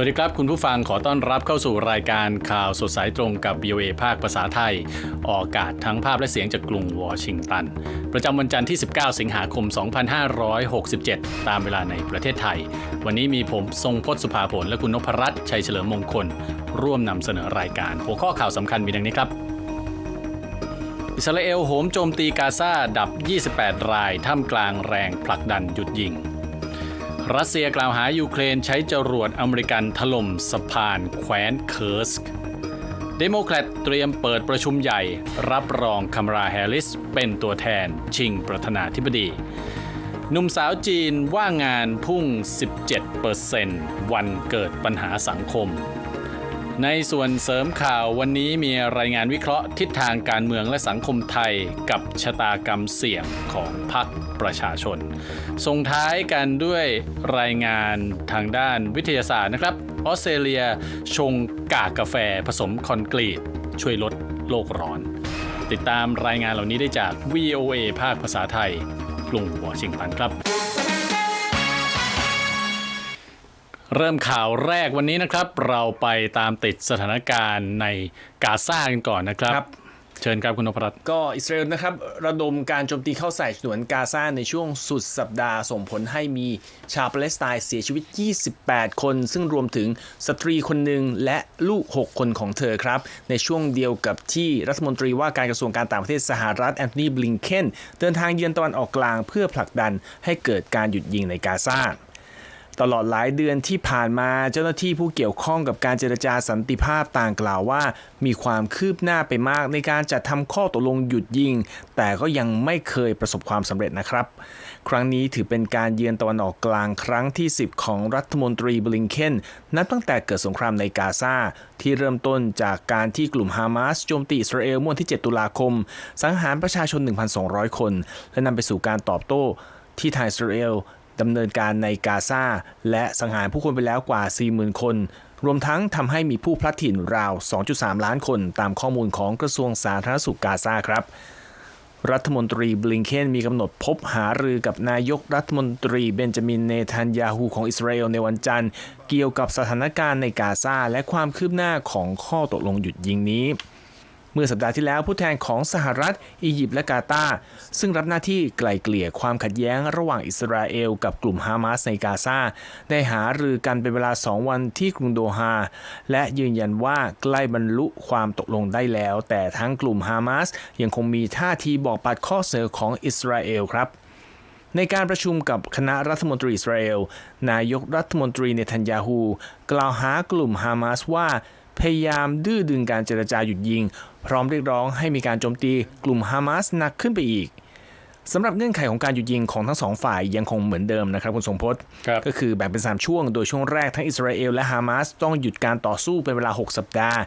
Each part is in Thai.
วัสดีครับคุณผู้ฟังขอต้อนรับเข้าสู่รายการข่าวสดสายตรงกับ VOA ภาคภาษาไทย ออกอากาศทั้งภาพและเสียงจากกรุงวอชิงตัน ประจำวันจันทร์ที่ 19 สิงหาคม 2567 ตามเวลาในประเทศไทย วันนี้มีผมทรงพจน์สุภาผลและคุณนพรัตน์ชัยเฉลิมมงคล ร่วมนำเสนอรายการ หัวข้อข่าวสำคัญมีดังนี้ครับ อิสราเอลโหมโจมตีกาซาดับ 28 รายท่ามกลางแรงผลักดันหยุดยิง รัสเซียกล่าวหายูเครนใช้จรวดอเมริกันถล่มสะพานแคว้นเคิร์สกเดโมแครตเตรียมเปิดประชุมใหญ่ รับรองคัมราแฮริสเป็นตัวแทนชิงประธานาธิบดีหนุ่มสาวจีนว่างงานพุ่ง 17%วันเกิดปัญหาสังคม ในส่วนเสริมข่าววันนี้มีรายงานวิเคราะห์ทิศทางการเมืองและสังคมไทยกับชะตากรรมเสี่ยงของพรรคประชาชน ส่งท้ายกันด้วยรายงานทางด้านวิทยาศาสตร์นะครับ ออสเตรเลียชงกากกาแฟผสมคอนกรีต ช่วยลดโลกร้อน ติดตามรายงานเหล่านี้ได้จาก VOA ภาคภาษาไทยกรุงวอชิงตันครับ เริ่มข่าวแรกวันนี้นะครับ เราไปตามติดสถานการณ์ในกาซากันก่อนนะครับครับเชิญครับคุณนพรัตน์ก็อิสราเอลนะครับ ระดมการโจมตีเข้าใส่ฉนวนกาซาในช่วงสุดสัปดาห์ส่งผลให้มีชาวปาเลสไตน์เสียชีวิต 28 คน ซึ่งรวมถึงสตรีคนหนึ่งและลูก 6 คนของเธอครับ ในช่วงเดียวกับที่รัฐมนตรีว่าการกระทรวงการต่างประเทศสหรัฐแอนโทนีบลิงเคนเดินทางเยือนตะวันออกกลางเพื่อผลักดันให้เกิดการหยุดยิงในกาซา ตลอดหลายเดือนที่ผ่านมาเจ้าหน้าที่ผู้เกี่ยวข้องกับการเจรจาสันติภาพต่างกล่าวว่า มีความคืบหน้าไปมากในการจัดทำข้อตกลงหยุดยิง แต่ก็ยังไม่เคยประสบความสำเร็จนะครับ ครั้งนี้ถือเป็นการเยือนตะวันออกกลางครั้งที่ 10 ของรัฐมนตรีบลิงเคนนับตั้งแต่เกิดสงครามในกาซาที่เริ่มต้นจากการที่กลุ่มฮามาสโจมตีอิสราเอลเมื่อวันที่ 7 ตุลาคม สังหารประชาชน 1,200 คน และนำไปสู่การตอบโต้ที่ทางอิสราเอล ดำเนินการในกาซาและสังหารผู้คนไปแล้วกว่า 40,000 คน รวมทั้งทำให้มีผู้พลัดถิ่นราว 2.3 ล้านคน ตามข้อมูลของกระทรวงสาธารณสุขกาซาครับรัฐมนตรีบลิงเคนมีกำหนดพบหารือกับนายกรัฐมนตรีเบนจามินเนทันยาฮูของอิสราเอลในวันจันทร์ เกี่ยวกับสถานการณ์ในกาซาและความคืบหน้าของข้อตกลงหยุดยิงนี้ มื่อสัปดาห์ที่แล้วผู้แทนของสหรัฐ อียิปต์และกาตาร์ซึ่งรับหน้าที่ไกล่เกลี่ยความขัดแย้งระหว่างอิสราเอลกับกลุ่มฮามาสในกาซาได้หารือกันเป็นเวลา 2 วันที่กรุงโดฮาและยืนยันว่าใกล้บรรลุความตกลงได้แล้ว แต่ทั้งกลุ่มฮามาสยังคงมีท่าทีบอกปัดข้อเสนอของอิสราเอลครับในการประชุมกับคณะรัฐมนตรีอิสราเอล นายกรัฐมนตรีเนทันยาฮู กล่าวหากลุ่มฮามาสว่า พยายามดื้อดึงการเจรจาหยุดยิง พร้อมเรียกร้องให้มีการโจมตีกลุ่มฮามาสหนักขึ้นไปอีกสำหรับเงื่อนไขของการหยุดยิงของทั้งสองฝ่ายยังคงเหมือนเดิมนะครับคุณสมพศครับก็คือแบ่งเป็น 3 ช่วง โดยช่วงแรกทั้งอิสราเอลและฮามาสต้องหยุดการต่อสู้เป็นเวลา 6 สัปดาห์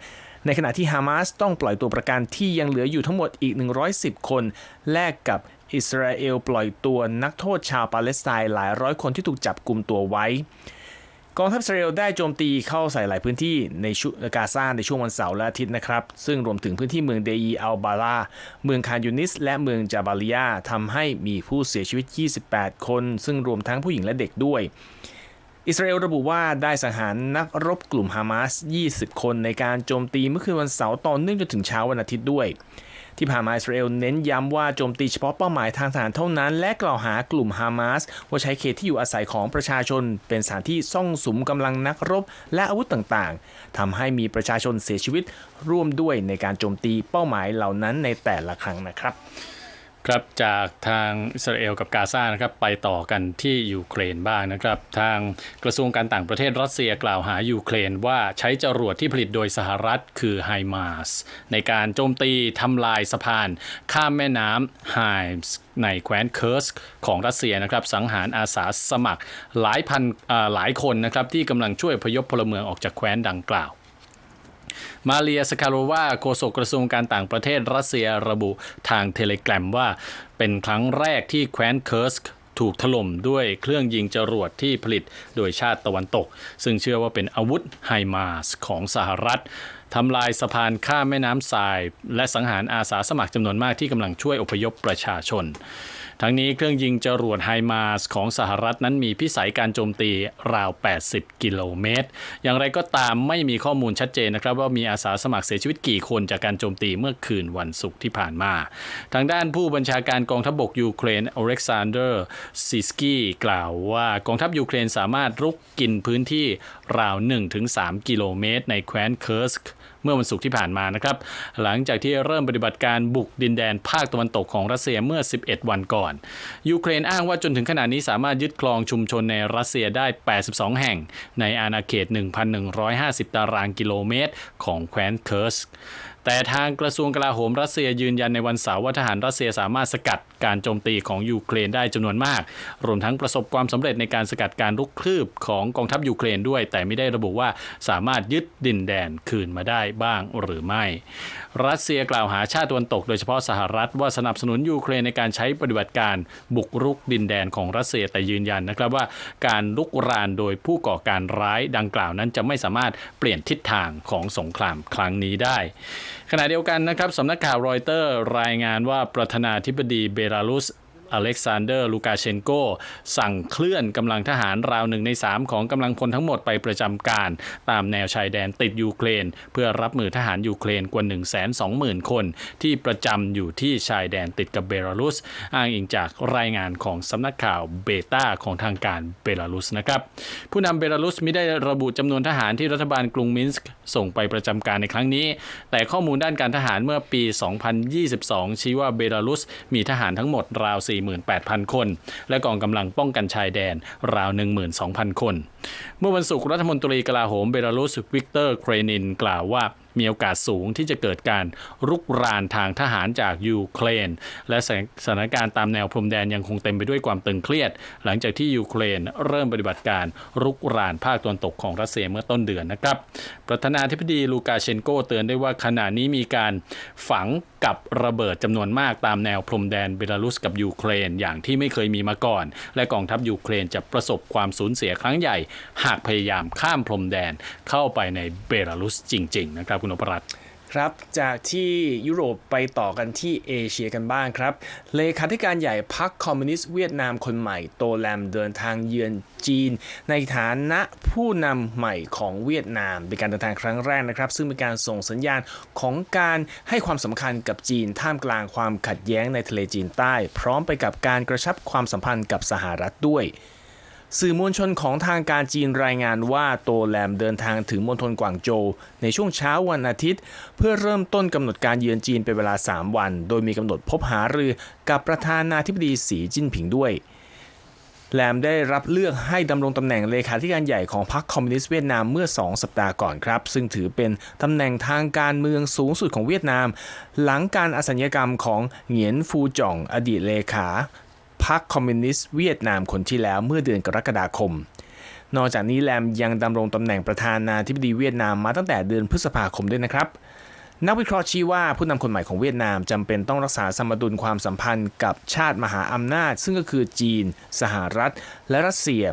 ในขณะที่ฮามาสต้องปล่อยตัวประกันที่ยังเหลืออยู่ทั้งหมดอีก 110 คน แลกกับอิสราเอลปล่อยตัวนักโทษชาวปาเลสไตน์หลายร้อยคนที่ถูกจับกลุ่มตัวไว้ กองทัพอิสราเอลได้โจมตีเข้าใส่หลายพื้นที่ในชุกาซาในช่วงวันเสาร์และอาทิตย์นะครับ ซึ่งรวมถึงพื้นที่เมืองเดอีอัลบาลาเมืองคานยูนิส และเมืองจาบาลิยาทำให้มีผู้เสียชีวิต 28 คน ซึ่งรวมทั้งผู้หญิงและเด็กด้วย อิสราเอลระบุว่าได้สังหารนักรบกลุ่มฮามาส 20 คนในการโจมตีเมื่อคืนวันเสาร์ต่อเนื่องจนถึงเช้าวันอาทิตย์ด้วย ที่ผ่านมาอิสราเอลเน้นย้ำว่าโจมตีเฉพาะเป้าหมายทางทหารเท่านั้น และกล่าวหากลุ่มฮามาสว่าใช้เขตที่อยู่อาศัยของประชาชน เป็นสถานที่ซ่องสุมกำลังนักรบ และอาวุธต่างๆทำให้มีประชาชนเสียชีวิตร่วมด้วยในการโจมตีเป้าหมายเหล่านั้นในแต่ละครั้งนะครับ ครับจากทางอิสราเอลกับกาซานะครับไปต่อกันที่ยูเครนบ้างนะครับ ทางกระทรวงการต่างประเทศรัสเซียกล่าวหายูเครนว่าใช้จรวดที่ผลิตโดยสหรัฐคือไฮมาสในการโจมตีทำลายสะพาน ข้ามแม่น้ำไฮมส์ในแคว้นเคิร์สของรัสเซียนะครับสังหารอาสาสมัครหลายพันหลายคนนะครับที่กำลังช่วยพยพพลเมืองออกจากแคว้นดังกล่าว มาเลียสคาโรวาโฆษกกระทรวงการต่างประเทศรัสเซียระบุทางเทเลกรมว่า เป็นครั้งแรกที่แคว้นเคิร์สถูกถล่มด้วยเครื่องยิงจรวดที่ผลิตโดยชาติตะวันตก ซึ่งเชื่อว่าเป็นอาวุธไฮมาสของสหรัฐทำลายสะพานข้ามแม่น้ำทราย และสังหารอาสาสมัครจำนวนมากที่กำลังช่วยอพยพประชาชน ทั้งนี้เครื่องยิงจรวดไฮมาสของสหรัฐนั้นมีพิสัยการโจมตีราว 80 กิโลเมตร อย่างไรก็ตามไม่มีข้อมูลชัดเจนนะครับ ว่ามีอาสาสมัครเสียชีวิตกี่คนจากการโจมตีเมื่อคืนวันศุกร์ที่ผ่านมา ทางด้านผู้บัญชาการกองทัพบกยูเครนอเล็กซานเดอร์ซิสกี้กล่าวว่ากองทัพยูเครนสามารถรุกกินพื้นที่ราว 1-3 กิโลเมตร ในแคว้นเคิร์ส เมื่อวันศุกร์ที่ผ่านมานะครับ หลังจากที่เริ่มปฏิบัติการบุกดินแดนภาคตะวันตกของรัสเซียเมื่อ 11 วันก่อน ยูเครนอ้างว่าจนถึงขณะนี้สามารถยึดครองชุมชนในรัสเซียได้ 82 แห่ง ในอาณาเขต 1,150 ตารางกิโลเมตร ของแคว้นเคิร์สแต่ทางกระทรวงกลาโหมรัสเซียยืนยันในวันเสาร์ว่าทหารรัสเซียสามารถสกัดการโจมตีของยูเครนได้จำนวนมาก รวมทั้งประสบความสำเร็จในการสกัดการลุกคืบของกองทัพยูเครนด้วย แต่ไม่ได้ระบุว่าสามารถยึดดินแดนคืนมาได้บ้างหรือไม่รัสเซียกล่าวหาชาติตะวันตกโดยเฉพาะสหรัฐว่าสนับสนุนยูเครนในการใช้ปฏิบัติการบุกรุกดินแดนของรัสเซียแต่ยืนยันนะครับว่าการลุกรานโดยผู้ก่อการร้ายดังกล่าวนั้นจะไม่สามารถเปลี่ยนทิศทางของสงครามครั้งนี้ได้ ขณะเดียวกันนะครับสำนักข่าวรอยเตอร์รายงานว่าประธานาธิบดีเบลารุส อเล็กซานเดอร์ ลูกาเชนโก สั่งเคลื่อนกำลังทหารราวหนึ่งใน 3 ของกำลังพลทั้งหมดไปประจำการ ตามแนวชายแดนติดยูเครน เพื่อรับมือทหารยูเครนกว่า 1 2 0 0 0 0 คน ที่ประจำอยู่ที่ชายแดนติดกับเบลารุส อ้างอิงจากรายงานของสำนักข่าวเบต้าของทางการเบลารุสนะครับผู้นำเบลารุสไม่ได้ระบุจำนวนทหารที่รัฐบาลกรุงมินสก์ส่งไปประจำการในครั้งนี้ แต่ข้อมูลด้านการทหารเมื่อปี 2022 ชี้ว่าเบลารุสมีทหารทั้งหมดราว48,000 คน และกองกำลังป้องกันชายแดนราว 12,000 คน เมื่อวันศุกร์รัฐมนตรีกลาโหมเบลารุสวิกเตอร์เครนินกล่าวว่า มีโอกาสสูงที่จะเกิดการรุกรานทางทหารจากยูเครน และสถานการณ์ตามแนวพรมแดนยังคงเต็มไปด้วยความตึงเครียด หลังจากที่ยูเครนเริ่มปฏิบัติการรุกรานภาคตะวันตกของรัสเซียเมื่อต้นเดือนนะครับ ประธานาธิบดีลูกาเชนโกเตือนได้ว่าขณะนี้มีการฝังกับระเบิดจำนวนมากตามแนวพรมแดนเบลารุสกับยูเครนอย่างที่ไม่เคยมีมาก่อน และกองทัพยูเครนจะประสบความสูญเสียครั้งใหญ่ หากพยายามข้ามพรมแดนเข้าไปในเบลารุสจริง ๆ นะครับคุณอภรัตน์ครับจากที่ยุโรปไปต่อกันที่เอเชียกันบ้างครับ เลขาธิการใหญ่พรรคคอมมิวนิสต์เวียดนามคนใหม่โตแลมเดินทางเยือนจีน ในฐานะผู้นำใหม่ของเวียดนาม เป็นการเดินทางครั้งแรกนะครับ ซึ่งเป็นการส่งสัญญาณของการให้ความสำคัญกับจีนท่ามกลางความขัดแย้งในทะเลจีนใต้ พร้อมไปกับการกระชับความสัมพันธ์กับสหรัฐด้วย สื่อมวลชนของทางการจีนรายงานว่าโตแลมเดินทางถึงมณฑลกวางโจวในช่วงเช้าวันอาทิตย์ เพื่อเริ่มต้นกำหนดการเยือนจีนเป็นเวลา 3 วัน โดยมีกำหนดพบหารือกับประธานาธิบดีสีจิ้นผิงด้วยแลมได้รับเลือกให้ดำรงตำแหน่งเลขาธิการใหญ่ของพรรคคอมมิวนิสต์เวียดนามเมื่อ 2 สัปดาห์ก่อนครับ ซึ่งถือเป็นตำแหน่งทางการเมืองสูงสุดของเวียดนาม หลังการอสัญญกรรมของเหงียนฟูจ่องอดีตเลขา พรรคคอมมิวนิสต์เวียดนามคนที่แล้วเมื่อเดือนกรกฎาคม นอกจากนี้แลมยังดำรงตำแหน่งประธานาธิบดีเวียดนามมาตั้งแต่เดือนพฤษภาคมด้วยนะครับ นักวิเคราะห์ชี้ว่าผู้นำคนใหม่ของเวียดนามจำเป็นต้องรักษาสมดุลความสัมพันธ์กับชาติมหาอำนาจ ซึ่งก็คือจีน สหรัฐ และรัสเซีย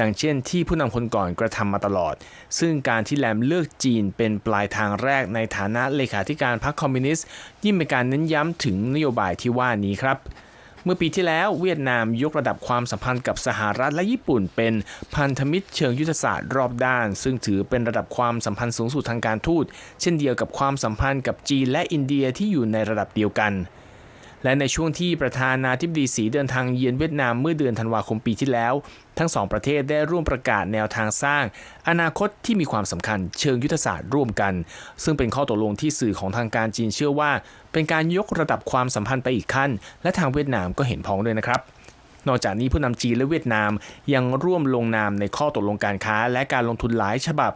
ดังเช่นที่ผู้นำคนก่อนกระทำมาตลอด ซึ่งการที่แลมเลือกจีนเป็นปลายทางแรกในฐานะเลขาธิการพรรคคอมมิวนิสต์ยิ่งเป็นการเน้นย้ำถึงนโยบายที่ว่านี้ครับ เมื่อปีที่แล้วเวียดนามยกระดับความสัมพันธ์กับสหรัฐและญี่ปุ่น เป็นพันธมิตรเชิงยุทธศาสตร์รอบด้าน ซึ่งถือเป็นระดับความสัมพันธ์สูงสุดทางการทูต เช่นเดียวกับความสัมพันธ์กับจีนและอินเดียที่อยู่ในระดับเดียวกัน และในช่วงที่ประธานาธิบดีสีเดินทางเยือนเวียดนามเมื่อเดือนธันวาคมปีที่แล้ว ทั้งสองประเทศได้ร่วมประกาศแนวทางสร้าง อนาคตที่มีความสำคัญเชิงยุทธศาสตร์ร่วมกัน ซึ่งเป็นข้อตกลงที่สื่อของทางการจีนเชื่อว่า เป็นการยกระดับความสัมพันธ์ไปอีกขั้น และทางเวียดนามก็เห็นพ้องด้วยนะครับ นอกจากนี้ผู้นำจีนและเวียดนามยังร่วมลงนามในข้อตกลงการค้าและการลงทุนหลายฉบับ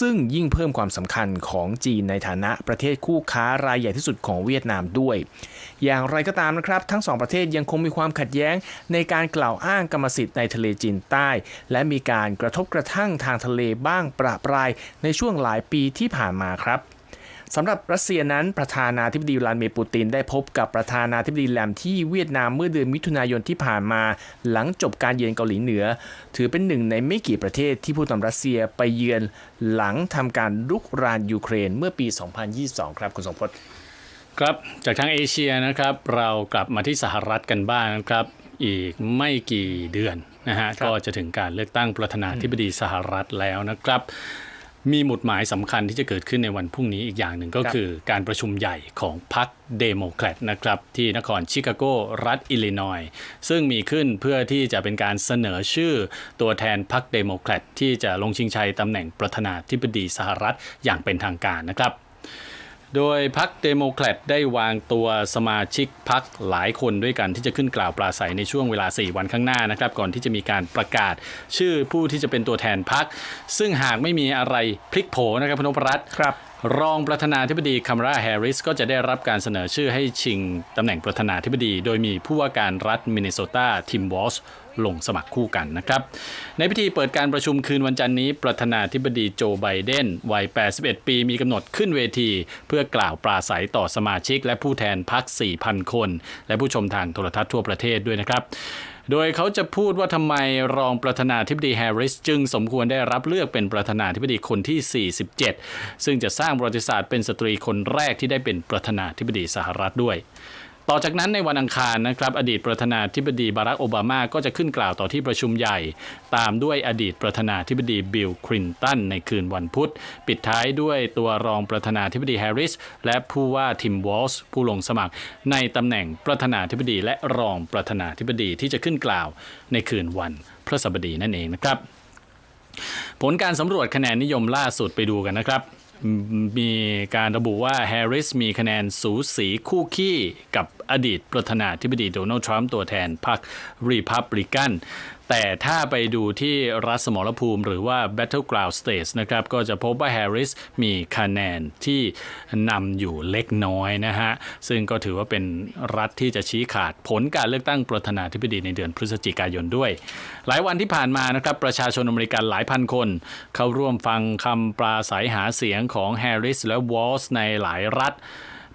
ซึ่งยิ่งเพิ่มความสำคัญของจีนในฐานะประเทศคู่ค้ารายใหญ่ที่สุดของเวียดนามด้วย อย่างไรก็ตามนะครับ ทั้งสองประเทศยังคงมีความขัดแย้งในการกล่าวอ้างกรรมสิทธิ์ในทะเลจีนใต้ และมีการกระทบกระทั่งทางทะเลบ้างประปรายในช่วงหลายปีที่ผ่านมาครับ สำหรับรัสเซียนั้นประธานาธิบดีวลาดิเมียร์ปูตินได้พบกับประธานาธิบดีแลมที่เวียดนามเมื่อเดือนมิถุนายนที่ผ่านมา หลังจบการเยือนเกาหลีเหนือ ถือเป็นหนึ่งในไม่กี่ประเทศที่ผู้นำรัสเซียไปเยือนหลังทำการรุกรานยูเครนเมื่อปี 2022 ครับคุณสมพศครับจากทางเอเชียนะครับเรากลับมาที่สหรัฐกันบ้างนะครับอีกไม่กี่เดือนนะฮะครับก็จะถึงการเลือกตั้งประธานาธิบดีสหรัฐแล้วนะครับ มีหมุดหมายสำคัญที่จะเกิดขึ้นในวันพรุ่งนี้อีกอย่างหนึ่งก็ครับคือการประชุมใหญ่ของพรรคเดโมแครตนะครับ ที่นครชิคาโกรัฐอิลลินอยส์ซึ่งมีขึ้นเพื่อที่จะเป็นการเสนอชื่อตัวแทนพรรคเดโมแครตที่จะลงชิงชัยตำแหน่งประธานาธิบดีสหรัฐอย่างเป็นทางการนะครับ โดยพรรคเดโมแครตได้วางตัวสมาชิกพรรคหลายคนด้วยกันที่จะขึ้นกล่าวปราศัยในช่วงเวลา 4 วันข้างหน้านะครับ ก่อนที่จะมีการประกาศชื่อผู้ที่จะเป็นตัวแทนพรรคซึ่งหากไม่มีอะไรพลิกโผนะครับพนพรัตน์ครับรองประธานาธิบดีคัมราแฮร์ริสก็จะได้รับการเสนอชื่อให้ชิงตำแหน่งประธานาธิบดี โดยมีผู้ว่าการรัฐมินนิโซตาทิมวอลส์ ลงสมัครคู่กันนะครับ ในพิธีเปิดการประชุมคืนวันจันทร์นี้ ประธานาธิบดีโจไบเดนวัย 81 ปีมีกำหนดขึ้นเวที เพื่อกล่าวปราศัยต่อสมาชิก และผู้แทนพรรค4,000 คน และผู้ชมทางโทรทัศน์ทั่วประเทศด้วยนะครับโดยเขาจะพูดว่าทำไมรองประธานาธิบดีแฮร์ริสจึงสมควรได้รับเลือกเป็นประธานาธิบดีคนที่ 47 ซึ่งจะสร้างประวัติศาสตร์เป็นสตรีคนแรกที่ได้เป็นประธานาธิบดีสหรัฐด้วย ต่อจากนั้นในวันอังคารนะครับอดีตประธานาธิบดีบารักโอบามาก็จะขึ้นกล่าวต่อที่ประชุมใหญ่ ตามด้วยอดีตประธานาธิบดีบิลคลินตันในคืนวันพุธ ปิดท้ายด้วยตัวรองประธานาธิบดีแฮร์ริส และผู้ว่าทิมวอลส์ผู้ลงสมัคร ในตำแหน่งประธานาธิบดีและรองประธานาธิบดีที่จะขึ้นกล่าวในคืนวันพฤหัสบดีนั่นเองนะครับ ผลการสำรวจคะแนนนิยมล่าสุดไปดูกันนะครับ มีการระบุว่าแฮร์ริสมีคะแนนสูสีคู่ขี้กับอดีตประธานาธิบดีโดนัลด์ทรัมป์ตัวแทนพรรครีพับลิกัน แต่ถ้าไปดูที่รัฐสมรภูมิหรือว่า Battleground States นะครับ ก็จะพบว่าแฮร์ริสมีคะแนนที่นำอยู่เล็กน้อยนะฮะ ซึ่งก็ถือว่าเป็นรัฐที่จะชี้ขาดผลการเลือกตั้งประธานาธิบดีในเดือนพฤศจิกายนด้วย หลายวันที่ผ่านมานะครับ ประชาชนอเมริกันหลายพันคน เข้าร่วมฟังคำปราศัยหาเสียงของแฮร์ริสและวอลส์ในหลายรัฐ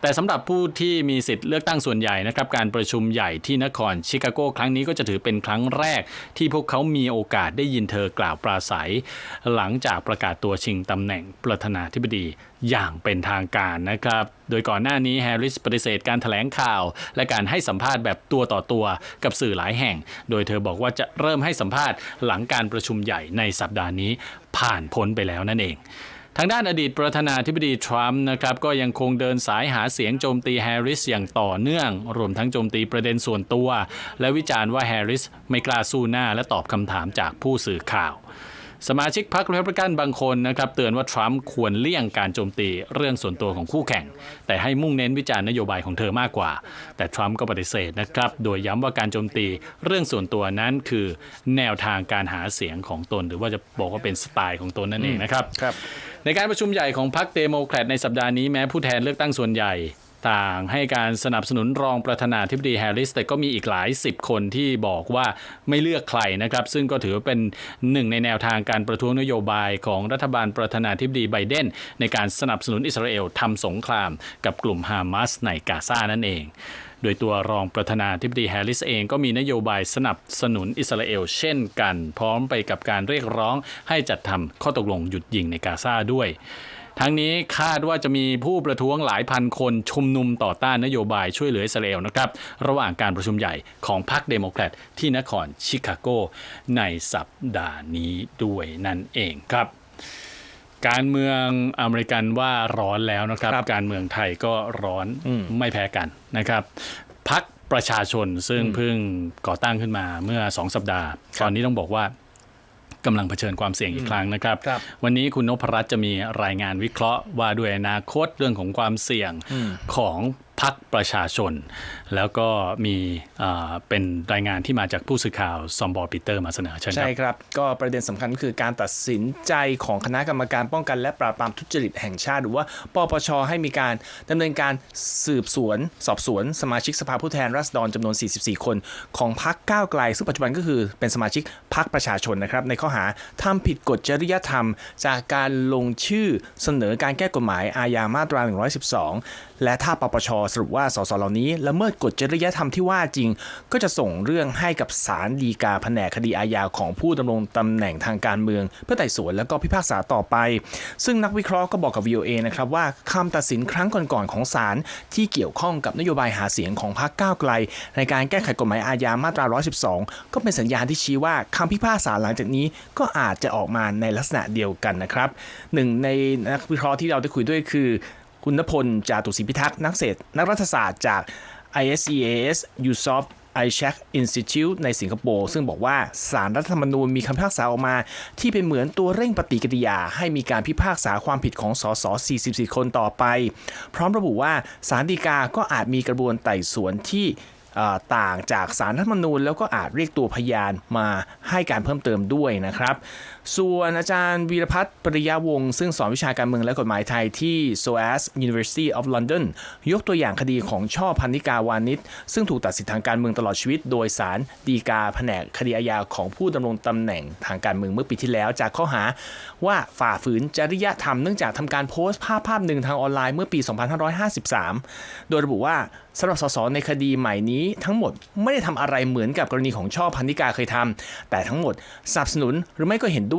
แต่สำหรับผู้ที่มีสิทธิ์เลือกตั้งส่วนใหญ่นะครับการประชุมใหญ่ที่นครชิคาโกครั้งนี้ก็จะถือเป็นครั้งแรก ที่พวกเขามีโอกาสได้ยินเธอกล่าวปราศัย หลังจากประกาศตัวชิงตำแหน่งประธานาธิบดีอย่างเป็นทางการนะครับ โดยก่อนหน้านี้แฮร์ริสปฏิเสธการถแถลงข่าว และการให้สัมภาษณ์แบบตัวต่อตัวกับสื่อหลายแห่ง โดยเธอบอกว่าจะเริ่มให้สัมภาษณ์หลังการประชุมใหญ่ในสัปดาห์นี้ผ่านพ้นไปแล้วนั่นเอง ทางด้านอดีตประธานาธิบดีทรัมป์นะครับก็ยังคงเดินสายหาเสียงโจมตีแฮร์ริสอย่างต่อเนื่อง รวมทั้งโจมตีประเด็นส่วนตัว และวิจารณ์ว่าแฮร์ริสไม่กล้าสู้หน้าและตอบคำถามจากผู้สื่อข่าว สมาชิกพรรครีพับลิกันบางคนนะครับเตือนว่าทรัมป์ควรเลี่ยงการโจมตีเรื่องส่วนตัวของคู่แข่ง แต่ให้มุ่งเน้นวิจารณ์นโยบายของเธอมากกว่า แต่ทรัมป์ก็ปฏิเสธนะครับ โดยย้ำว่าการโจมตีเรื่องส่วนตัวนั้นคือแนวทางการหาเสียงของตน หรือว่าจะบอกว่าเป็นสไตล์ของตนนั่นเองนะครับครับในการประชุมใหญ่ของพรรคเดโมแครตในสัปดาห์นี้แม้ผู้แทนเลือกตั้งส่วนใหญ่ ต่างให้การสนับสนุนรองประธานาธิบดีแฮร์ริส แต่ก็มีอีกหลายสิบคนที่บอกว่าไม่เลือกใครนะครับ ซึ่งก็ถือว่าเป็นหนึ่งในแนวทางการประท้วงนโยบายของรัฐบาลประธานาธิบดีไบเดน ในการสนับสนุนอิสราเอลทำสงครามกับกลุ่มฮามาสในกาซานั่นเอง โดยตัวรองประธานาธิบดีแฮร์ริสเองก็มีนโยบายสนับสนุนอิสราเอลเช่นกัน พร้อมไปกับการเรียกร้องให้จัดทำข้อตกลงหยุดยิงในกาซาด้วย ทั้งนี้คาดว่าจะมีผู้ประท้วงหลายพันคนชุมนุมต่อต้านนโยบายช่วยเหลืออิสราเอลนะครับ ระหว่างการประชุมใหญ่ของพรรคเดโมแครตที่นครชิคาโก ในสัปดาห์นี้ด้วยนั่นเองครับการเมืองอเมริกันว่าร้อนแล้วนะครับครับการเมืองไทยก็ร้อนอืมไม่แพ้กันนะครับพักประชาชนซึ่งเพิ่งก่อตั้งขึ้นมาเมื่อ2สัปดาห์ ตอนนี้ต้องบอกว่า กำลังเผชิญความเสี่ยงอีกครั้งนะครับครับ วันนี้คุณนพรัตน์จะมีรายงานวิเคราะห์ว่าด้วยอนาคตเรื่องของความเสี่ยงของ พักประชาชน แล้วก็มีเป็นรายงานที่มาจากผู้สื่อข่าวซอมบอร์ปีเตอร์มาเสนอเชิญคใช่รับครับ ก็ประเด็นสำคัญก็คือการตัดสินใจของคณะกรรมการป้องกันและปราบปรามทุจริตแห่งชาติ หรือว่าปปชให้มีการดำเนินการสืบสวน สอบสวน สมาชิกสภาผู้แทนราษฎรจำนวน 44 คน ของพรรคก้าวไกล ซึ่งปัจจุบันก็คือเป็นสมาชิกพรรคประชาชนนะครับในข้อหาทำผิดกฎจริยธรรม จากการลงชื่อเสนอการแก้กฎหมายอาญามาตรา 112 และถ้าปปชสรุปว่าสสเหล่านี้ละเมิดกฎจริยธรรมที่ว่าจริง ก็จะส่งเรื่องให้กับศาลฎีกาแผนกคดีอาญาของผู้ดำรงตำแหน่งทางการเมือง เพื่อไต่สวนแล้วก็พิพากษาต่อไป ซึ่งนักวิเคราะห์ก็บอกกับ VOA นะครับว่าคำตัดสินครั้งก่อนๆของศาลที่เกี่ยวข้องกับนโยบายหาเสียงของพรรคก้าวไกล ในการแก้ไขกฎหมายอาญามาตรา 112 ก็เป็นสัญญาณที่ชี้ว่าคำพิพากษาหลังจากนี้ก็อาจจะออกมาในลักษณะเดียวกันนะครับหนึ่งในนักวิเคราะห์ที่เราได้คุยด้วยคือ คุณณพลจาตุศรีพิทักษ์นักเศรษฐนักรัฐศาสตร์จาก ISEAS USOP i c h e c Institute ในสิงคโปร์ซึ่งบอกว่าสารรัฐธรรมนูญมีคำพิพากษาออกมา ที่เป็นเหมือนตัวเร่งปฏิกิริยา ให้มีการพิพากษาความผิดของสส44 คนต่อไป พร้อมระบุว่าสารดีกาก็อาจมีกระบวนไต่สวนที่ต่างจากสารรัฐธรรมนูญแล้วก็อาจเรียกตัวพยานมาให้การเพิ่มเติมด้วยนะครับ ส่วนอาจารย์วีรพัฒน์ปริยาวงศ์ซึ่งสอนวิชาการเมืองและกฎหมายไทยที่ SOAS University of London ยกตัวอย่างคดีของช่อพันนิกาวานิชซึ่งถูกตัดสิทธิทางการเมืองตลอดชีวิต โดยสารดีกาแผนกคดีอาญาของผู้ดำรงตำแหน่งทางการเมืองเมื่อปีที่แล้ว จากข้อหาว่าฝ่าฝืนจริยธรรมเนื่องจากทำการโพสต์ภาพภาพหนึ่งทางออนไลน์เมื่อปี 2553 โดยระบุว่าสำหรับสสในคดีใหม่นี้ ทั้งหมดไม่ได้ทำอะไรเหมือนกับกรณีของช่อพันนิกาเคยทำแต่ทั้งหมดสนับสนุนหรือไม่ก็เห็นด้วย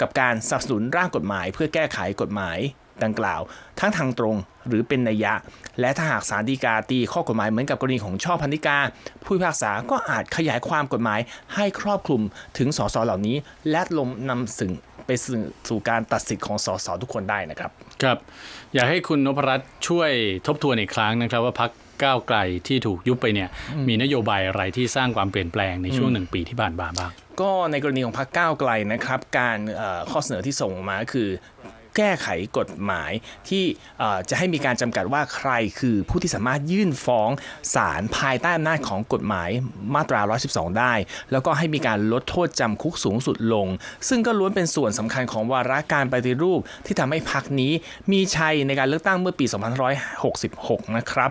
กับการสนับสนุนร่างกฎหมาย เพื่อแก้ไขกฎหมายดังกล่าว ทั้งทางตรงหรือเป็นนัยยะ และถ้าหากสารดีกาตีข้อกฎหมายเหมือนกับกรณีของช่อพันนิกา ผู้พิพากษาก็อาจขยายความกฎหมายให้ครอบคลุมถึงสสเหล่านี้ และลมนำสึงไปสู่สู่การตัดสิทธิ์ของสสทุกคนได้นะครับ ครับ อยากให้คุณนพรัตน์ช่วยทบทวนอีกครั้งนะครับว่าพัก ก้าวไกลที่ถูกยุบไปเนี่ยมีนโยบายอะไรที่สร้างความเปลี่ยนแปลงในช่วงหนึ่งปีที่ผ่านมาบ้างก็ในกรณีของพรรคก้าวไกลนะครับ การเอ่อข้อเสนอที่ส่งมาก็คือ แก้ไขกฎหมายที่จะให้มีการจำกัดว่าใครคือผู้ที่สามารถยื่นฟ้องศาลภายใต้อำนาจของกฎหมายมาตรา 112 ได้ แล้วก็ให้มีการลดโทษจำคุกสูงสุดลง ซึ่งก็ล้วนเป็นส่วนสำคัญของวาระการปฏิรูปที่ทำให้พรรคนี้มีชัยในการเลือกตั้งเมื่อปี 2566 นะครับ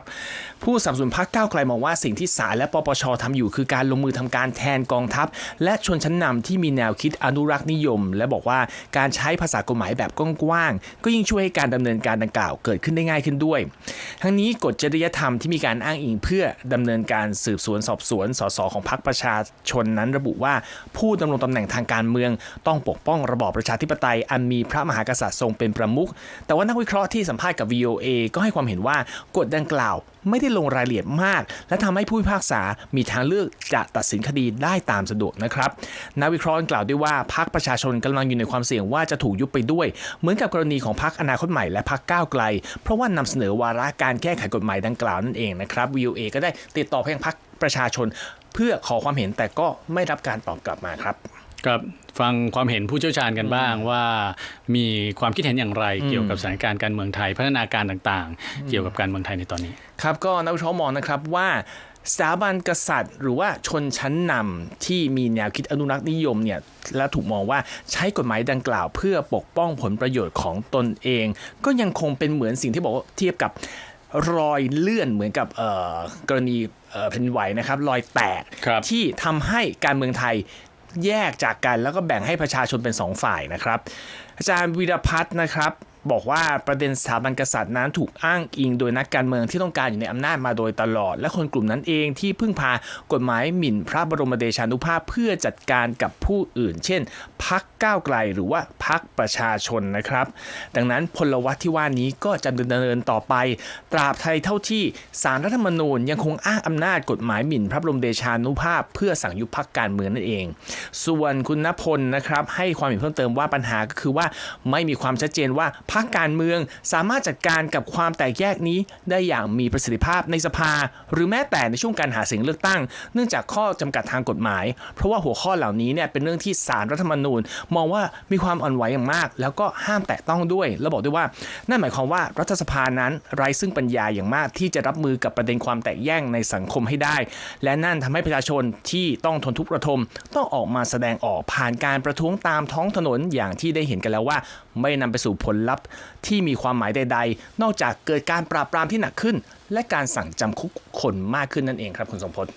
ผู้สับสนุนพรรคก้าวไกลมองว่าสิ่งที่ศาลและปปชทำอยู่คือการลงมือทำการแทนกองทัพ และชนชั้นนำที่มีแนวคิดอนุรักษ์นิยม และบอกว่าการใช้ภาษากฎหมายแบบกว้างๆก็ยิ่งช่วยให้การดำเนินการดังกล่าวเกิดขึ้นได้ง่ายขึ้นด้วย ทั้งนี้กฎจริยธรรมที่มีการอ้างอิงเพื่อดำเนินการสืบสวนสอบสวนสสของพรรคประชาชนนั้นระบุว่าผู้ดำรงตำแหน่งทางการเมือง ต้องปกป้องระบอบประชาธิปไตย อันมีพระมหากษัตริย์ทรงเป็นประมุขแต่ว่านักวิเคราะห์ที่สัมภาษณ์กับ VOA ก็ให้ความเห็นว่ากฎดังกล่าว ไม่ได้ลงรายละเอียดมาก และทำให้ผู้พิพากษามีทางเลือกจะตัดสินคดีได้ตามสะดวกนะครับนักวิเคราะห์กล่าวด้วยว่าพรรคประชาชนกำลังอยู่ในความเสี่ยงว่าจะถูกยุบไปด้วย เหมือนกับกรณีของพรรคอนาคตใหม่และพรรคก้าวไกล เพราะว่านำเสนอวาระการแก้ไขกฎหมายดังกล่าวนั่นเองนะครับ VOA ก็ได้ติดต่อไปยังพรรคประชาชน เพื่อขอความเห็นแต่ก็ไม่รับการตอบกลับมาครับ ครับฟังความเห็นผู้เชี่ยวชาญกันบ้างว่ามีความคิดเห็นอย่างไรเกี่ยวกับสถานการณ์การเมืองไทยพัฒนาการต่างๆ เกี่ยวกับการเมืองไทยในตอนนี้ ครับก็นักวิเคราะห์มองนะครับว่าสถาบันกษัตริย์ หรือว่าชนชั้นนำที่มีแนวคิดอนุรักษ์นิยมเนี่ยและถูกมองว่าใช้กฎหมายดังกล่าว เพื่อปกป้องผลประโยชน์ของตนเอง ก็ยังคงเป็นเหมือนสิ่งที่บอกว่าเทียบกับรอยเลื่อนเหมือนกับเอ่อกรณีเอ่อแผ่นดินไหวนะครับรอยแตกครับที่ทำให้การเมืองไทย แยกจากกันแล้วก็แบ่งให้ประชาชนเป็นสองฝ่ายนะครับ อาจารย์วีรพัฒน์นะครับ บอกว่าประเด็นสถาบันกษัตริย์นั้นถูกอ้างอิงโดยนักการเมืองที่ต้องการอยู่ในอำนาจมาโดยตลอด และคนกลุ่มนั้นเองที่พึ่งพากฎหมายหมิ่นพระบรมเดชานุภาพเพื่อจัดการกับผู้อื่น เช่น พักก้าวไกลหรือว่าพักประชาชนนะครับ ดังนั้นพลวัตที่ว่านี้ก็จะดำเนินต่อไป ตราบไทยเท่าที่สารรัฐธรรมนูญยังคงอ้างอำนาจกฎหมายหมิ่นพระบรมเดชานุภาพ เพื่อสั่งยุบพักการเมืองนั่นเอง ส่วนคุณณพลนะครับให้ความเห็นเพิ่มเติมว่าปัญหาก็คือว่าไม่มีความชัดเจนว่าพรรคการเมือง สามารถจัดการกับความแตกแยกนี้ได้อย่างมีประสิทธิภาพในสภา หรือแม้แต่ในช่วงการหาเสียงเลือกตั้ง เนื่องจากข้อจำกัดทางกฎหมาย เพราะว่าหัวข้อเหล่านี้เนี่ยเป็นเรื่องที่สารรัฐธรรมนูญ มองว่ามีความอ่อนไหวอย่างมาก แล้วก็ห้ามแตะต้องด้วย แล้วบอกด้วยว่า นั่นหมายความว่ารัฐสภานั้นไร้ซึ่งปัญญาอย่างมากที่จะรับมือกับประเด็นความแตกแยกในสังคมให้ได้ และนั่นทำให้ประชาชนที่ต้องทนทุกข์ระทมต้องออกมาแสดงออกผ่านการประท้วงตามท้องถนนอย่างที่ได้เห็นกันแล้วว่า ไม่นำไปสู่ผลลัพธ์ที่มีความหมายใด ๆ นอกจากเกิดการปราบปรามที่หนักขึ้น และการสั่งจำคุกคนมากขึ้นนั่นเองครับคุณสมพศ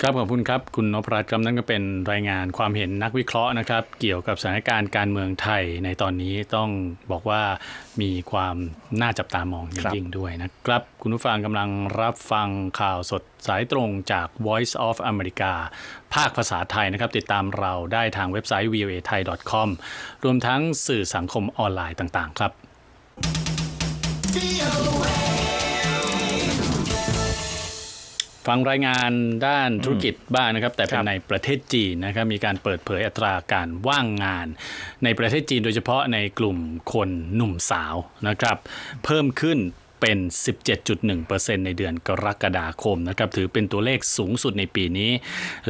ครับขอบคุณครับ คุณนพรัตน์ครับนั่นก็เป็นรายงานความเห็นนักวิเคราะห์นะครับ เกี่ยวกับสถานการณ์การเมืองไทยในตอนนี้ต้องบอกว่ามีความน่าจับตามองอย่างยิ่งด้วยนะครับ คุณผู้ฟังกำลังรับฟังข่าวสดสายตรงจาก Voice of America ภาคภาษาไทยนะครับ ติดตามเราได้ทางเว็บไซต์ voa thai com รวมทั้งสื่อสังคมออนไลน์ต่างๆ ครับ ฟังรายงานด้านธุรกิจบ้างนะครับ แต่เป็คนรับในประเทศจีนนะครับมีการเปิดเผยอัตราการว่างงาน ในประเทศจีนโดยเฉพาะในกลุ่มคนหนุ่มสาวนะครับ เพิ่มขึ้น เป็น 17.1%ในเดือนกรกฎาคมนะครับถือเป็นตัวเลขสูงสุดในปีนี้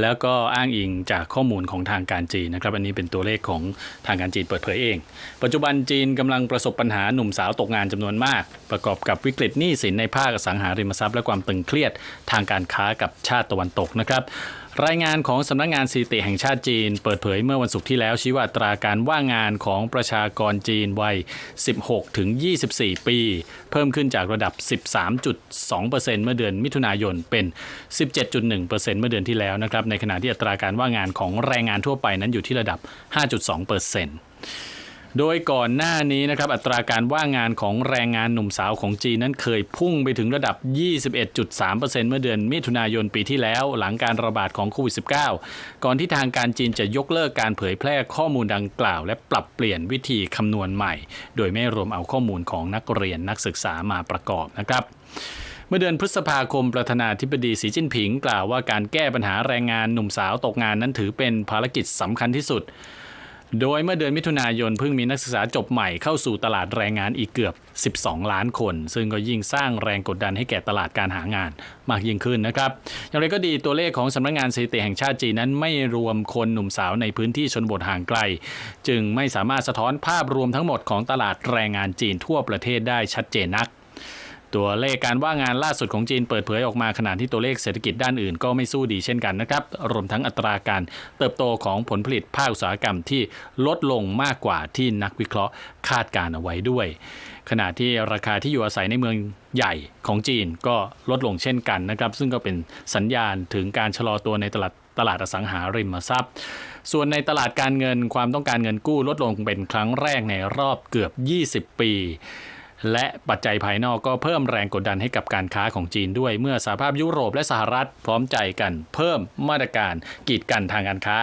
แล้วก็อ้างอิงจากข้อมูลของทางการจีนนะครับอันนี้เป็นตัวเลขของทางการจีนเปิดเผยเอง ปัจจุบันจีนกำลังประสบปัญหาหนุ่มสาวตกงานจำนวนมาก ประกอบกับวิกฤตหนี้สินในภาคสังหาริมทรัพย์และความตึงเครียดทางการค้ากับชาติตะวันตกนะครับ รายงานของสำนักงานสถิติแห่งชาติจีน เปิดเผยเมื่อวันศุกร์ที่แล้วชี้ว่าตราการว่างงานของประชากรจีนวัย 16 ถึง 24 ปี เพิ่มขึ้นจากระดับ 13.2%เมื่อเดือนมิถุนายนเป็น 17.1%เมื่อเดือนที่แล้วนะครับในขณะที่อัตราการว่างงานของแรงงานทั่วไปนั้นอยู่ที่ระดับ 5.2% โดยก่อนหน้านี้นะครับอัตราการว่างงานของแรงงานหนุ่มสาวของจีนนั้นเคยพุ่งไปถึงระดับ 21.3%เมื่อเดือนมิถุนายนปีที่แล้ว หลังการระบาดของโควิด -19 ก่อนที่ทางการจีนจะยกเลิกการเผยแพร่ข้อมูลดังกล่าว และปรับเปลี่ยนวิธีคำนวณใหม่ โดยไม่รวมเอาข้อมูลของนักเรียนนักศึกษามาประกอบนะครับเมื่อเดือนพฤษภาคมประธานาธิบดีสีจิ้นผิงกล่าวว่าการแก้ปัญหาแรงงานหนุ่มสาวตกงานนั้นถือเป็นภารกิจสำคัญที่สุด โดยเมื่อเดือนมิถุนายนเพิ่งมีนักศึกษาจบใหม่เข้าสู่ตลาดแรงงานอีกเกือบ 12 ล้านคน ซึ่งก็ยิ่งสร้างแรงกดดันให้แก่ตลาดการหางานมากยิ่งขึ้นนะครับ อย่างไรก็ดีตัวเลขของสำนักงานสถิติแห่งชาติจีนนั้นไม่รวมคนหนุ่มสาวในพื้นที่ชนบทห่างไกล จึงไม่สามารถสะท้อนภาพรวมทั้งหมดของตลาดแรงงานจีนทั่วประเทศได้ชัดเจนนัก ตัวเลขการว่างงานล่าสุดของจีนเปิดเผยออกมาขณะที่ตัวเลขเศรษฐกิจด้านอื่นก็ไม่สู้ดีเช่นกันนะครับ รวมทั้งอัตราการเติบโตของผลผลิตภาคอุตสาหกรรมที่ลดลงมากกว่าที่นักวิเคราะห์คาดการเอาไว้ด้วย ขณะที่ราคาที่อยู่อาศัยในเมืองใหญ่ของจีนก็ลดลงเช่นกันนะครับ ซึ่งก็เป็นสัญญาณถึงการชะลอตัวในตลาดตลาดอสังหาริมทรัพย์ ส่วนในตลาดการเงินความต้องการเงินกู้ลดลงเป็นครั้งแรกในรอบเกือบ 20 ปี และปัจจัยภายนอกก็เพิ่มแรงกดดันให้กับการค้าของจีนด้วย เมื่อสหภาพยุโรปและสหรัฐพร้อมใจกัน เพิ่มมาตรการกีดกันทางการค้า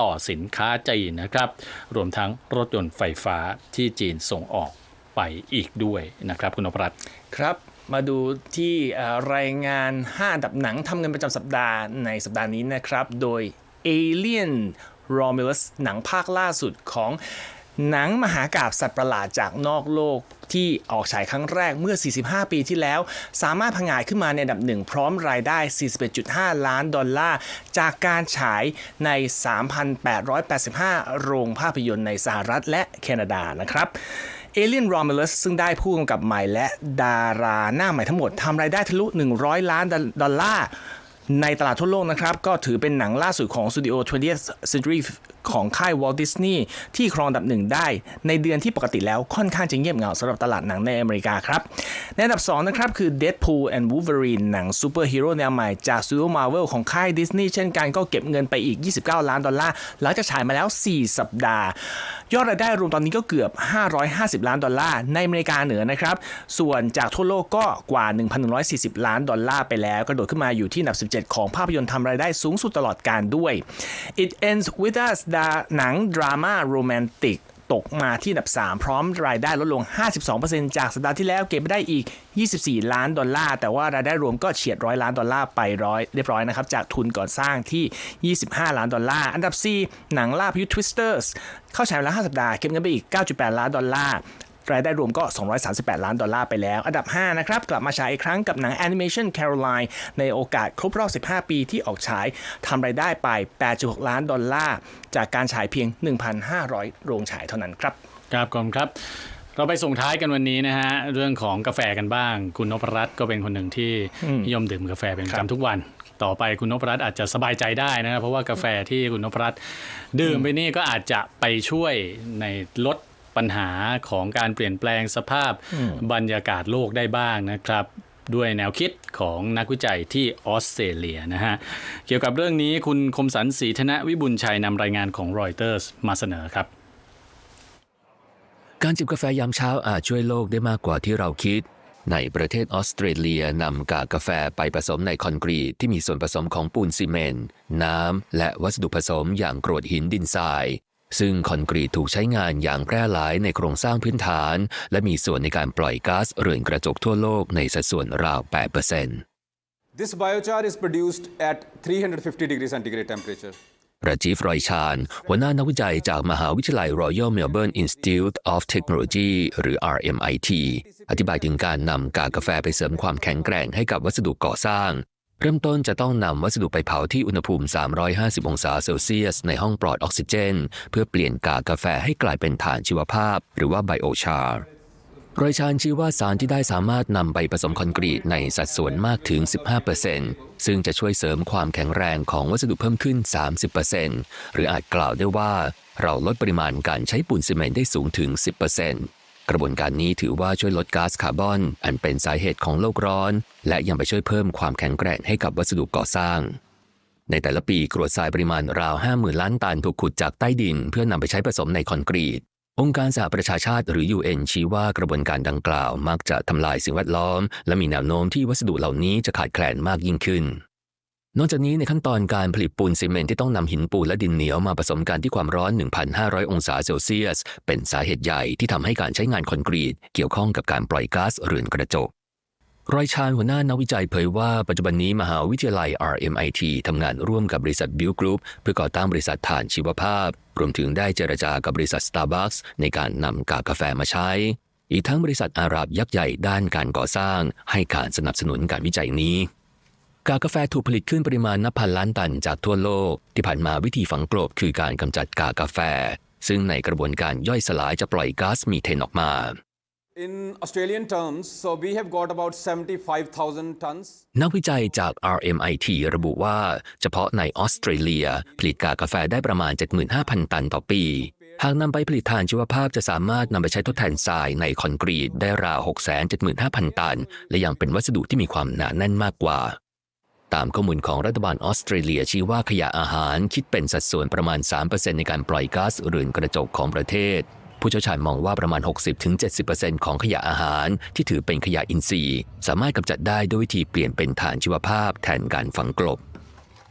ต่อสินค้าจีนนะครับ รวมทั้งรถยนต์ไฟฟ้าที่จีนส่งออกไปอีกด้วยนะครับ คุณนพรัตน์ครับมาดูที่รายงาน 5 อันดับหนังทำเงินประจำสัปดาห์ในสัปดาห์นี้นะครับ โดย Alien Romulus หนังภาคล่าสุดของหนังมหากาบสัตว์ประหลาดจากนอกโลก ที่ออกฉายครั้งแรกเมื่อ 45 ปีที่แล้ว สามารถพังงาดขึ้นมาในอันดับหนึ่งพร้อมรายได้ 41.5 ล้านดอลลาร์ จากการฉายใน 3,885 โรงภาพยนตร์ในสหรัฐและแคนาดานะครับเอเลียนร m ม l ล s ซึ่งได้ผู้กำกับใหม่และดาราหน้าใหม่ทั้งหมดทำรายได้ทะลุ 100 ล้านดอลลาร์ ในตลาดทั่วโลกนะครับ ก็ถือเป็นหนังล่าสุดของสตูดิโอ 20th Century ของค่าย Walt Disney ที่ครองอันดับหนึ่งได้ ในเดือนที่ปกติแล้วค่อนข้างจะเงียบเหงาสำหรับตลาดหนังในอเมริกาครับ ในอันดับ 2 นะครับ คือ Deadpool and Wolverine หนังซูเปอร์ฮีโร่แนวใหม่จากสตูดิโอ Marvel ของค่าย Disney เช่นกันก็เก็บเงินไปอีก 29 ล้านดอลลาร์หลังจากฉายมาแล้ว 4 สัปดาห์ ยอดรายได้รวมตอนนี้ก็เกือบ 550 ล้านดอลลาร์ในอเมริกาเหนือนะครับ ส่วนจากทั่วโลกก็กว่า 1,140 ล้านดอลลาร์ไปแล้ว กระโดดขึ้นมาอยู่ที่อันดับ 17 ของภาพยนตร์ทำรายได้สูงสุดตลอดการด้วย It Ends With Us ดาหนังดราม่าโรแมนติก ตกมาที่อันดับ 3 พร้อมรายได้ลดลง 52%จากสัปดาห์ที่แล้วเก็บไปได้อีก 24 ล้านดอลลาร์ แต่ว่ารายได้รวมก็เฉียดร้อยล้านดอลลาร์ไปร้อยเรียบร้อยนะครับ จากทุนก่อสร้างที่ 25 ล้านดอลลาร์ อันดับ 4 หนังล่าพยุ Twisters เข้าฉายมาแล้ว 5 สัปดาห์ เก็บเงินไปอีก 9.8 ล้านดอลลาร์ รายได้รวมก็ 238 ล้านดอลลาร์ไปแล้ว อันดับ 5 นะครับ กลับมาฉายอีกครั้งกับหนังแอนิเมชัน Caroline ในโอกาสครบรอบ 15 ปีที่ออกฉายทำรายได้ไป 8.6 ล้านดอลลาร์ จากการฉายเพียง 1,500 โรงฉายเท่านั้นครับครับกอมครับเราไปส่งท้ายกันวันนี้นะฮะ เรื่องของกาแฟกันบ้าง คุณนพรัตน์ก็เป็นคนหนึ่งที่นิยมดื่มกาแฟเป็นประจำทุกวันต่อไปคุณนพรัตน์อาจจะสบายใจได้นะครับเพราะว่ากาแฟที่คุณนพรัตน์ดื่มไปนี่ก็อาจจะไปช่วยในลด ปัญหาของการเปลี่ยนแปลงสภาพบรรยากาศโลกได้บ้างนะครับด้วยแนวคิดของนักวิจัยที่ออสเตรเลียนะฮะ เกี่ยวกับเรื่องนี้คุณคมสันศรีธนวิบุญชัยนำรายงานของรอยเตอร์สมาเสนอครับ การจิบกาแฟยามเช้าอาจช่วยโลกได้มากกว่าที่เราคิด ในประเทศออสเตรเลียนำกากกาแฟไปผสมในคอนกรีตที่มีส่วนผสมของปูนซีเมนต์น้ำ และวัสดุผสมอย่างกรวดหินดินทราย ซึ่งคอนกรีตถูกใช้งานอย่างแพร่หลายในโครงสร้างพื้นฐาน และมีส่วนในการปล่อยก๊าซเรือนกระจกทั่วโลกในสัดส่วนราว 8% This biochar is produced at 350 degree centigrade temperature. ราจีฟรอยชานหัวหน้านักวิจัยจากมหาวิทยาลัย Royal Melbourne Institute of Technology หรือ RMIT อธิบายถึงการนำกากกาแฟไปเสริมความแข็งแกร่งให้กับวัสดุก่อสร้าง เริ่มต้นจะต้องนำวัสดุไปเผาที่อุณหภูมิ 350 องศาเซลเซียส ในห้องปลอดออกซิเจน เพื่อเปลี่ยนกากกาแฟให้กลายเป็นถ่านชีวภาพ หรือว่าไบโอชาร์รอยชานชี้ว่าสารที่ได้สามารถนำไปผสมคอนกรีตในสัดส่วนมากถึง 15%ซึ่งจะช่วยเสริมความแข็งแรงของวัสดุเพิ่มขึ้น 30%หรืออาจกล่าวได้ว่า เราลดปริมาณการใช้ปูนซีเมนต์ได้สูงถึง 10% กระบวนการนี้ถือว่าช่วยลดก๊าซคาร์บอน อันเป็นสาเหตุของโลกร้อน และยังไปช่วยเพิ่มความแข็งแกร่งให้กับวัสดุก่อสร้าง ในแต่ละปีกรวดทรายปริมาณราว 50,000 ล้านตันถูกขุดจากใต้ดิน เพื่อนำไปใช้ผสมในคอนกรีต องค์การสหประชาชาติหรือ UN ชี้ว่ากระบวนการดังกล่าว มักจะทำลายสิ่งแวดล้อม และมีแนวโน้มที่วัสดุเหล่านี้จะขาดแคลนมากยิ่งขึ้น นอกจากนี้ในขั้นตอนการผลิตปูนซีเมนต์ที่ต้องนำหินปูนและดินเหนียวมาผสมกันที่ความร้อน 1,500 องศาเซลเซียส เป็นสาเหตุใหญ่ที่ทำให้การใช้งานคอนกรีต เกี่ยวข้องกับการปล่อยก๊าซเรือนกระจกรอยชานหัวหน้านักวิจัยเผยว่าปัจจุบันนี้มหาวิทยาลัย RMIT ทำงานร่วมกับบริษัท Build Group เพื่อก่อตั้งบริษัทถ่านชีวภาพ รวมถึงได้เจรจากับบริษัท Starbucks ในการนำกากกาแฟมาใช้ อีกทั้งบริษัทอาหรับยักษ์ใหญ่ด้านการก่อสร้าง ให้การสนับสนุนการวิจัยนี้ กากกาแฟถูกผลิตขึ้นปริมาณนับพันล้านตันจากทั่วโลก ที่ผ่านมาวิธีฝังกลบคือการกำจัดกากกาแฟ ซึ่งในกระบวนการย่อยสลายจะปล่อยก๊าซมีเทนออกมา In Australian terms, so we have got about 75,000 tons. นักวิจัยจาก RMIT ระบุว่า เฉพาะในออสเตรเลีย ผลิตกากกาแฟได้ประมาณ 75,000 ตันต่อปี หากนำไปผลิตถ่านชีวภาพจะสามารถนำไปใช้ทดแทนทรายในคอนกรีตได้ราว 675,000 ตัน และยังเป็นวัสดุที่มีความหนาแน่นมากกว่า ตามข้อมูลของรัฐบาลออสเตรเลียชี้ว่าขยะอาหารคิดเป็นสัดส่วนประมาณ 3%ในการปล่อยก๊าซเรือนกระจกของประเทศ ผู้เชี่ยวชาญมองว่าประมาณ 60-70%ของขยะอาหารที่ถือเป็นขยะอินทรีย์ สามารถกำจัดได้ด้วยวิธีเปลี่ยนเป็นถ่านชีวภาพแทนการฝังกลบ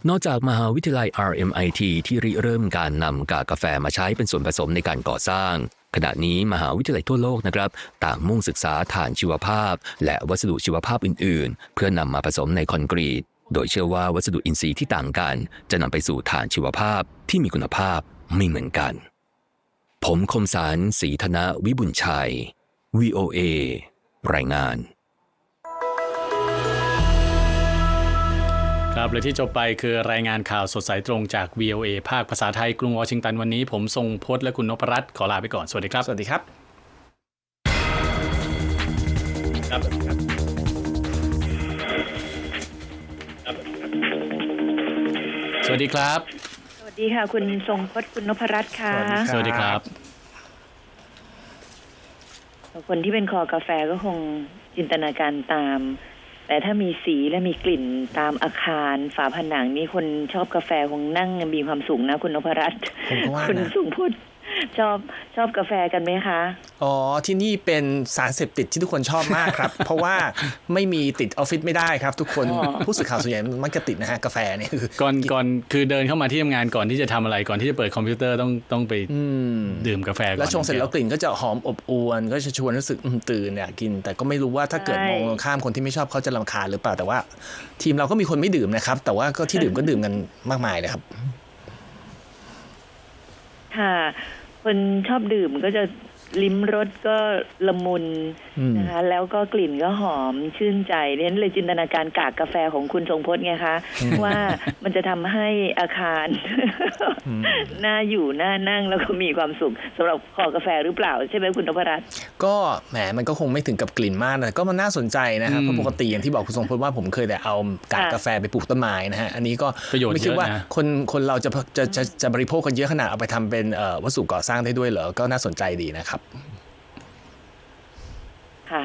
นอกจากมหาวิทยาลัย RMIT ที่ริเริ่มการนำกากาแฟมาใช้เป็นส่วนผสมในการก่อสร้าง ขณะนี้มหาวิทยาลัยทั่วโลกนะครับ ต่างมุ่งศึกษาถ่านชีวภาพ และวัสดุชีวภาพอื่น ๆ เพื่อนำมาผสมในคอนกรีต โดยเชื่อว่าวัสดุอินทรีย์ที่ต่างกัน จะนำไปสู่ถ่านชีวภาพที่มีคุณภาพไม่เหมือนกัน ผมคมสารสีธนวิบุญชัย VOA รายงานครับและที่จบไปคือรายงานข่าวสดสายตรงจาก VOA ภาคภาษาไทยกรุงวอชิงตันวันนี้ ผมทรงพจน์และคุณนพรัตน์ขอลาไปก่อน สวัสดีครับ สวัสดีครับครับ สวัสดีครับ สวัสดีค่ะ คุณทรงพจน์คุณนพรัตน์ค่ะสวัสดีครับสวัสดีครับคนที่เป็นคอกาแฟก็คงจินตนาการตาม แต่ถ้ามีสีและมีกลิ่นตามอาคาร ฝาผนังนี่คนชอบกาแฟคงนั่งมีความสุขนะ คุณนพรัตน์ผมก็ว่านะคุณทรงพจน์ ชอบชอบกาแฟกันไหมคะ อ๋อ ที่นี่เป็นสารเสพติดที่ทุกคนชอบมากครับ เพราะว่าไม่มีติดออฟฟิศไม่ได้ครับ ทุกคนอ๋อผู้สื่อข่าวส่วนใหญ่มักจะติดนะฮะกาแฟเนี่ยคือก่อนก่อนคือเดินเข้ามาที่ทำงานก่อนที่จะทำอะไรก่อนที่จะเปิดคอมพิวเตอร์ต้องต้องไปอืมดื่มกาแฟก่อนแล้วชงเสร็จแล้วกลิ่นก็จะหอมอบอวน ก็จะชวนรู้สึกอืมตื่นอยากกิน แต่ก็ไม่รู้ว่าถ้าเกิดใช่มองตรงข้ามคนที่ไม่ชอบเขาจะรำคาญหรือเปล่าแต่ว่า ทีมเราก็มีคนไม่ดื่มนะครับ แต่ว่าก็ที่ดื่มก็ดื่มกันมากมายเลยครับ ค่ะ คนชอบดื่มก็จะ ลิ้มรสก็ละมุนอืมนะคะแล้วก็กลิ่นก็หอมชื่นใจเน้นเลยจินตนาการกากกาแฟของคุณทรงพจน์ไงคะ ว่ามันจะทำให้อาคารน่าอยู่น่านั่งแล้วก็มีความสุขสำหรับคอกาแฟหรือเปล่า ใช่ไหมคุณนพรัตน์ก็แหมมันก็คงไม่ถึงกับกลิ่นมากนะก็มันน่าสนใจนะครับอืมเพราะปกติอย่างที่บอกคุณทรงพลว่าผมเคยแต่เอากากค่ะกาแฟไปปลูกต้นไม้นะฮะอันนี้ก็ประโยชน์ไม่คิดว่าเยอะนะคนคนเราจะจะจะจะบริโภคกันเยอะขนาดเอาไปทำเป็นเอ่อวัสดุก่อสร้างได้ด้วยเหรอก็น่าสนใจดีนะครับค่ะ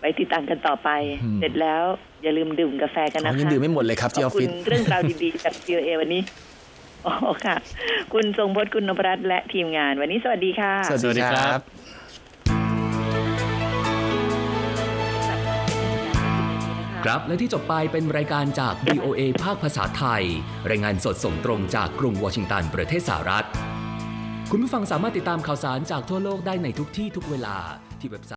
ไปติดตามกันต่อไป อืม เสร็จแล้ว อย่าลืมดื่มกาแฟกันอ๋นะอคะยังดื่มไม่หมดเลยครับที่อขออบฟคุฟิณศ เรื่องราวดีๆ จาก VOA วันนี้อ๋อค่ะ คุณทรงพจน์คุณนพรัตน์และทีมงาน วันนี้สวัสดีค่ะ สวัสดีครับ ครับและที่จบไปเป็นรายการจาก VOA ภาคภาษาไทย รายงานสดส่งตรงจากกรุงวอชิงตันประเทศสหรัฐ คุณผู้ฟังสามารถติดตามข่าวสารจากทั่วโลกได้ในทุกที่ทุกเวลาที่เว็บไซต์